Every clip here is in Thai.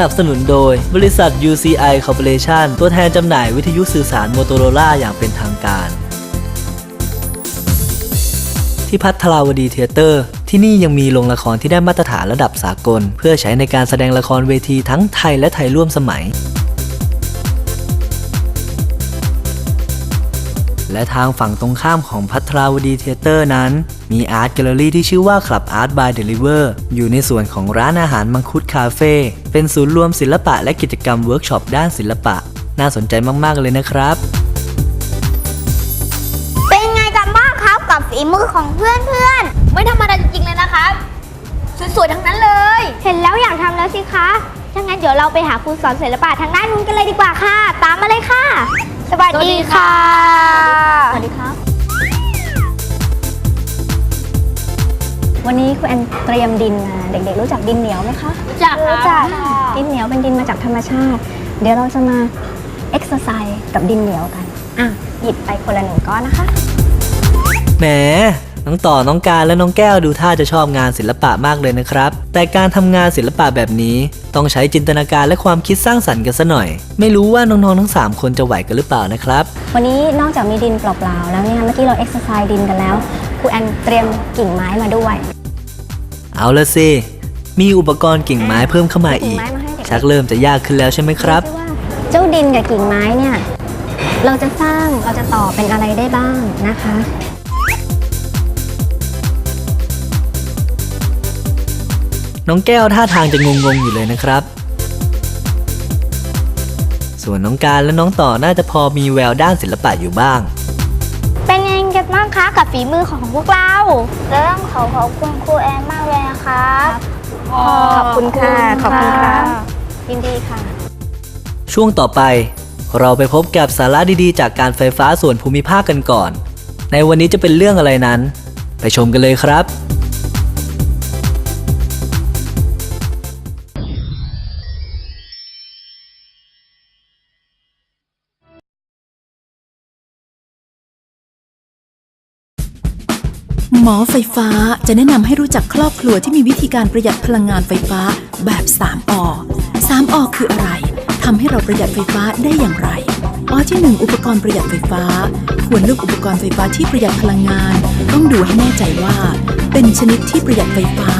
นับสนุนโดย บริษัท UCI Corporation ตัวแทนจำหน่ายวิทยุสื่อสารโมโตโรล่าอย่างเป็นทางการ ที่พัทราวดีเทเตอร์ ที่นี่ยังมีโรงละครที่ได้มาตรฐานระดับสากล เพื่อใช้ในการแสดงละครเวทีทั้งไทยและไทยร่วมสมัย และทางฝั่งตรงข้ามของพัทราวดีเทเตอร์นั้น มีอาร์ตแกลเลอรี่ที่ชื่อว่า Club Art by Deliver อยู่ในส่วนของร้านอาหารมังคุดคาเฟ่เป็นศูนย์รวมศิลปะและกิจกรรมเวิร์กช็อปด้านศิลปะ น่าสนใจมากๆเลยนะครับ เป็นไงกันบ้างครับกับฝีมือของเพื่อนเพื่อนไม่ธรรมดาจริงๆเลยนะครับสวยๆทั้งนั้นเลยๆเห็นแล้วอยากทำแล้วสิคะถ้างั้นเดี๋ยวเราไปหาครูสอนศิลปะทางด้านนู้นกันเลยดีกว่าค่ะ ตามมาเลยค่ะ สวัสดีค่ะ สวัสดีครับ วันนี้ครูแอนเตรียมดินมาเด็กๆ รู้จักดินเหนียวไหมคะรู้จักครับรู้จักดินเหนียวเป็นดินมาจากธรรมชาติ เดี๋ยวเราจะมาเอ็กซ์ไซส์กับดินเหนียวกันอะหยิบไปคนละหนึ่งก้อนนะคะ แหม น้องต่อน้องการและน้องแก้วดูท่าจะชอบงานศิลปะมากเลยนะครับ แต่การทำงานศิลปะแบบนี้ต้องใช้จินตนาการและความคิดสร้างสรรค์กันซะหน่อย ไม่รู้ว่าน้องๆทั้ง 3 คนจะไหวกันหรือเปล่านะครับ วันนี้นอกจากมีดินเปล่าๆแล้วเนี่ยเมื่อกี้เราเอ็กซ์ไซส์ดินกันแล้วครูแอนเตรียมกิ่งไม้มาด้วย เอาละสิมีอุปกรณ์กิ่งไม้เพิ่มเข้ามาอีกกิ่งไม้มาให้เด็กๆชักเริ่มจะยากขึ้นแล้วใช่ไหมครับดูสิว่าเจ้าดินกับกิ่งไม้เนี่ยเราจะสร้างเราจะต่อเป็นอะไรได้บ้างนะคะ น้องแก้วท่าทางจะงงๆอยู่เลยนะครับ ส่วนน้องการและน้องต่อน่าจะพอมีแววด้านศิลปะอยู่บ้าง เป็นไงกันบ้างคะกับฝีมือของพวกเราแล้วต้องขอขอบคุณครูแอนมากเลยนะครับขอบคุณค่ะ ขอบคุณค่ะยินดีค่ะ ช่วงต่อไป เราไปพบกับสาระดีๆ จากการไฟฟ้าส่วนภูมิภาคกันก่อน ในวันนี้จะเป็นเรื่องอะไรนั้น ไปชมกันเลยครับ หมอไฟฟ้าจะแนะนำให้รู้จักครอบครัวที่มีวิธีการประหยัดพลังงานไฟฟ้าแบบ 3อ3อคืออะไรทำให้เราประหยัดไฟฟ้าได้อย่างไรอที่ 1 อุปกรณ์ประหยัดไฟฟ้า ควรเลือกอุปกรณ์ไฟฟ้าที่ประหยัดพลังงาน ต้องดูให้แน่ใจว่า เป็นชนิดที่ประหยัดไฟฟ้า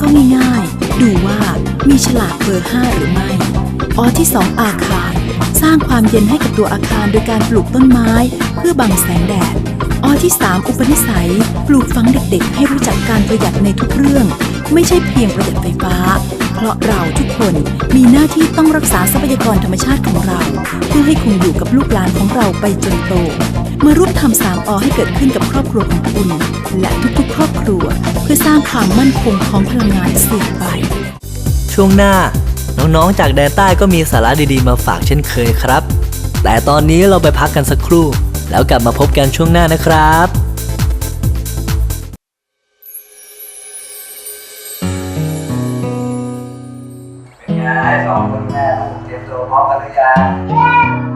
ก็ง่ายๆดูว่ามีฉลากเบอร์5หรือไม่อที่ 2 อาคาร สร้างความเย็นให้กับตัวอาคารโดยการปลูกต้นไม้ เพื่อบังแสงแดด ออที่ 3 อุปนิสัย ปลูกฝังเด็กๆ ให้รู้จักการประหยัดในทุกเรื่อง ไม่ใช่เพียงประหยัดไฟฟ้า เพราะเราทุกคนมีหน้าที่ต้องรักษาทรัพยากรธรรมชาติของเรา เพื่อให้คงอยู่กับลูกหลานของเราไปจนโตมาร่วมทำสามอให้เกิดขึ้นกับครอบครัวของคุณ และทุกๆ ครอบครัว เพื่อสร้างความมั่นคงของพลังงานสืบไป ช่วงหน้า น้องๆ จากแดนใต้ก็มีสาระดีๆ มาฝากเช่นเคยครับ แต่ตอนนี้เราไปพักกันสักครู่ แล้วกลับมาพบกันช่วงหน้านะครับสองคนแม่ลูกเตรียมตัวพร้อมกันหรือยัง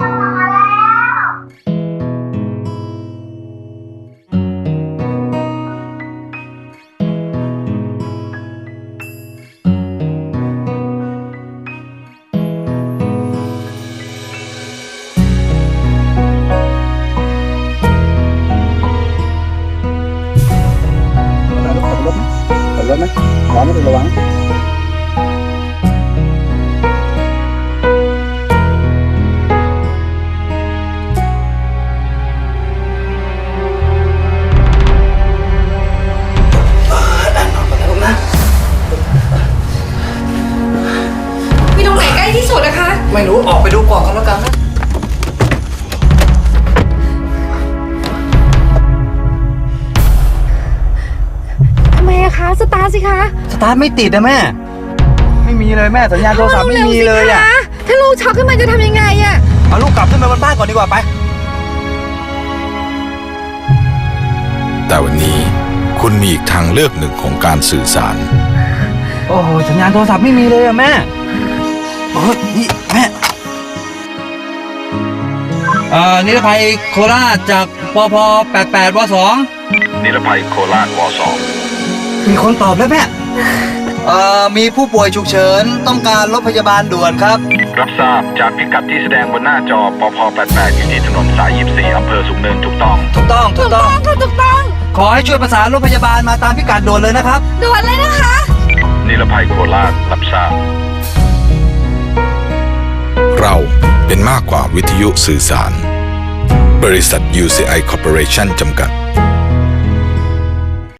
สุดนะคะ ไม่รู้ออกไปดูก่อนก็แล้วกันนะทำไมอะคะสตาร์ทสิคะสตาร์ทไม่ติดนะแม่ ไม่มีเลยแม่สัญญาณโทรศัพท์ไม่มีเลยอะถ้าลูกช็อกขึ้นมาจะทำยังไงอะเอาลูกกลับขึ้นมาบนบ้านก่อนดีกว่าไป แต่วันนี้คุณมีอีกทางเลือกหนึ่งของการสื่อสาร โอ้โหสัญญาณโทรศัพท์ไม่มีเลยอะแม่ โอ้ยนี่แม่เอ่อนิรภัยโคราชจากปพ88ว2นิรภัยโคราชวสองมีคนตอบแล้วแม่เอเอ่อมีผู้ป่วยฉุกเฉินต้องการรถพยาบาลด่วนครับ รับทราบจากพิกัดที่แสดงบนหน้าจอปพ88อยู่ที่ถนนสาย 24อำเภอสูงเนินถูกต้อง ถูกต้องถูกต้องถูกต้องขอให้ช่วยประสานรถพยาบาลมาตามพิกัดด่วนเลยนะครับนิรภัยโคราชรับทราบ เป็นมากกว่าวิทยุสื่อสาร บริษัท UCI Corporation จำกัด